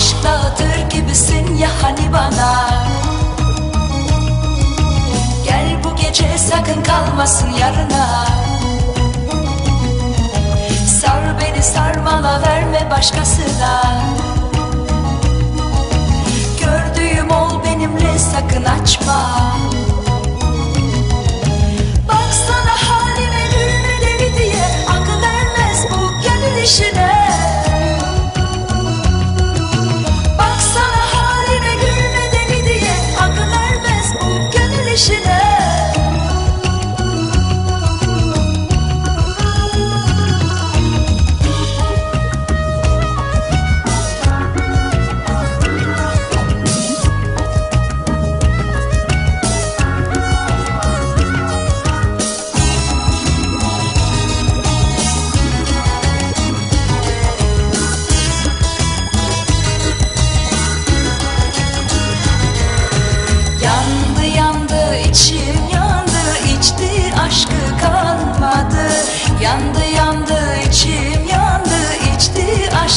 Aşk dağıtır gibisin ya hani bana? Gel bu gece sakın kalmasın yarına. Sar beni sarmala verme başkasına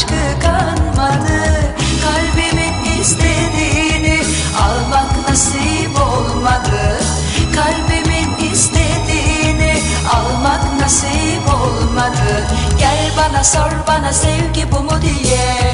aşkı kalmadı Kalbimin istediğini almak nasip olmadı. Kalbimin istediğini almak nasip olmadı. Gel bana sor bana sevgi bu mu diye